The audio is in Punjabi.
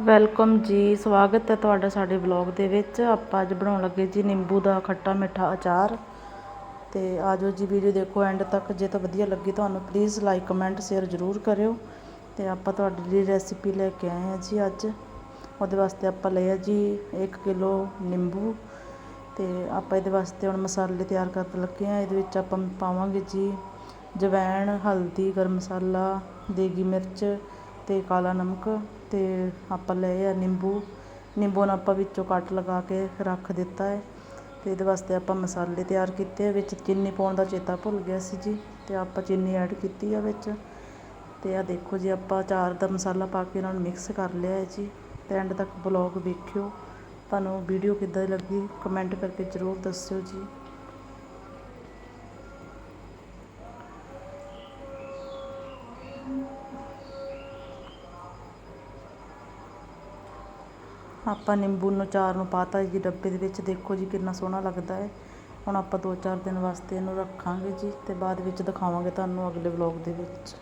ਵੈਲਕਮ ਜੀ, ਸਵਾਗਤ ਹੈ ਤੁਹਾਡਾ ਸਾਡੇ ਵਲੌਗ ਦੇ ਵਿੱਚ। ਆਪਾਂ ਅੱਜ ਬਣਾਉਣ ਲੱਗੇ ਜੀ ਨਿੰਬੂ ਦਾ ਖੱਟਾ ਮਿੱਠਾ ਅਚਾਰ। ਤੇ ਆਜੋ ਜੀ, ਵੀਡੀਓ ਦੇਖੋ ਐਂਡ ਤੱਕ। ਜੇ ਤਾਂ ਵਧੀਆ ਲੱਗੀ ਤੁਹਾਨੂੰ ਪਲੀਜ਼ ਲਾਈਕ ਕਮੈਂਟ ਸ਼ੇਅਰ ਜ਼ਰੂਰ ਕਰਿਓ। ਤੇ ਆਪਾਂ ਤੁਹਾਡੇ ਲਈ ਰੈਸਿਪੀ ਲੈ ਕੇ ਆਏ ਹਾਂ ਜੀ ਅੱਜ। ਉਹਦੇ ਵਾਸਤੇ ਆਪਾਂ ਲਿਆ ਜੀ 1 ਕਿਲੋ ਨਿੰਬੂ। ਤੇ ਆਪਾਂ ਇਹਦੇ ਵਾਸਤੇ ਹੁਣ ਮਸਾਲੇ ਤਿਆਰ ਕਰਨ ਲੱਗੇ ਆ ਇਹਦੇ ਵਿੱਚ ਆਪਾਂ ਪਾਵਾਂਗੇ ਜੀ ਜਵੈਣ, ਹਲਦੀ, ਗਰਮ ਮਸਾਲਾ, ਦੇਗੀ ਮਿਰਚ ਅਤੇ ਕਾਲਾ ਨਮਕ ਅਤੇ ਆਪਾਂ ਲਏ ਆ ਨਿੰਬੂ। ਨਿੰਬੂ ਨੂੰ ਆਪਾਂ ਵਿੱਚੋਂ ਕੱਟ ਲਗਾ ਕੇ ਰੱਖ ਦਿੱਤਾ ਹੈ। ਅਤੇ ਇਹਦੇ ਵਾਸਤੇ ਆਪਾਂ ਮਸਾਲੇ ਤਿਆਰ ਕੀਤੇ ਵਿੱਚ ਚੀਨੀ ਪਾਉਣ ਦਾ ਚੇਤਾ ਭੁੱਲ ਗਿਆ ਸੀ ਜੀ। ਅਤੇ ਆਪਾਂ ਚੀਨੀ ਐਡ ਕੀਤੀ ਆ ਵਿੱਚ। ਅਤੇ ਆਹ ਦੇਖੋ ਜੀ, ਆਪਾਂ ਅਚਾਰ ਦਾ ਮਸਾਲਾ ਪਾ ਕੇ ਇਹਨਾਂ ਨੂੰ ਮਿਕਸ ਕਰ ਲਿਆ ਹੈ ਜੀ। ਅਤੇ ਐਂਡ ਤੱਕ ਬਲੌਗ ਵੇਖਿਓ। ਤੁਹਾਨੂੰ ਵੀਡੀਓ ਕਿੱਦਾਂ ਦੀ ਲੱਗੀ ਕਮੈਂਟ ਕਰਕੇ ਜ਼ਰੂਰ ਦੱਸਿਓ ਜੀ। ਆਪਾਂ ਨਿੰਬੂ ਨੂੰ ਚਾਰ ਨੂੰ ਪਾਤਾ ਜੀ, ਡੱਬੇ ਦੇ ਵਿੱਚ ਦੇਖੋ ਜੀ ਕਿੰਨਾ ਸੋਹਣਾ ਲੱਗਦਾ ਹੈ। ਹੁਣ ਆਪਾਂ ਦੋ ਚਾਰ ਦਿਨ ਵਾਸਤੇ ਇਹਨੂੰ ਰੱਖਾਂਗੇ ਜੀ ਅਤੇ ਬਾਅਦ ਵਿੱਚ ਦਿਖਾਵਾਂਗੇ ਤੁਹਾਨੂੰ ਅਗਲੇ ਵਲੋਗ ਦੇ ਵਿੱਚ।